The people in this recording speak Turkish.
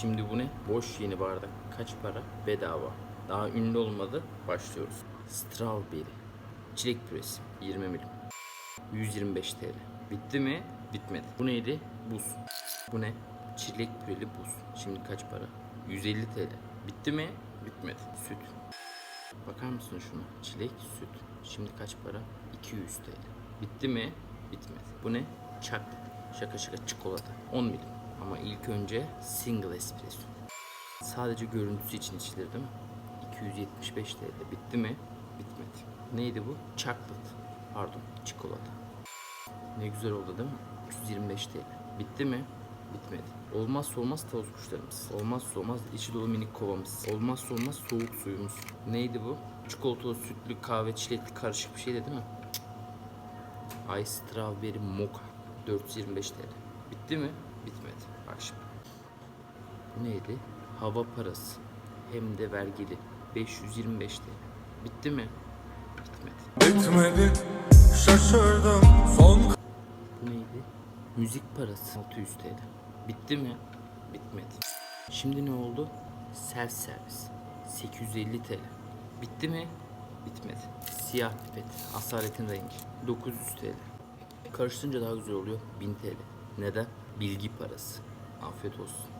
Şimdi bu ne? Boş yeni bardak. Kaç para? Bedava. Daha ünlü olmadı. Başlıyoruz. Strawberry. Çilek püresi. 20 milim. 125 TL. Bitti mi? Bitmedi. Bu neydi? Buz. Bu ne? Çilek püreli buz. Şimdi kaç para? 150 TL. Bitti mi? Bitmedi. Süt. Bakar mısın şuna? Çilek, süt. Şimdi kaç para? 200 TL. Bitti mi? Bitmedi. Bu ne? Chocolate. Şaka şaka çikolata. 10 milim. Ama ilk önce single espresso. Sadece görüntüsü için içilir değil mi? 275 TL. Bitti mi? Bitmedi. Neydi bu? Chocolate. Pardon, çikolata. Ne güzel oldu değil mi? 325 TL. Bitti mi? Bitmedi. Olmazsa olmaz tavus kuşlarımız. Olmazsa olmaz içi dolu minik kovamız. Olmazsa olmaz soğuk suyumuz. Neydi bu? Çikolatalı, sütlü, kahve, çilekli karışık bir şeydi değil mi? Ice Strawberry Mocha. 425 TL. Bitti mi? Bitmedi. Bak şimdi. Bu neydi? Hava parası. Hem de vergili. 525 TL. Bitti mi? Bitmedi. Bitmedi şaşırdım son Bu neydi? Müzik parası 600 TL. Bitti mi? Bitmedi. Şimdi ne oldu? Self servis 850 TL. Bitti mi? Bitmedi. Siyah pipet. Asaletin rengi 900 TL. Karıştırınca daha güzel oluyor 1000 TL. Neden? Bilgi parası. Afiyet olsun.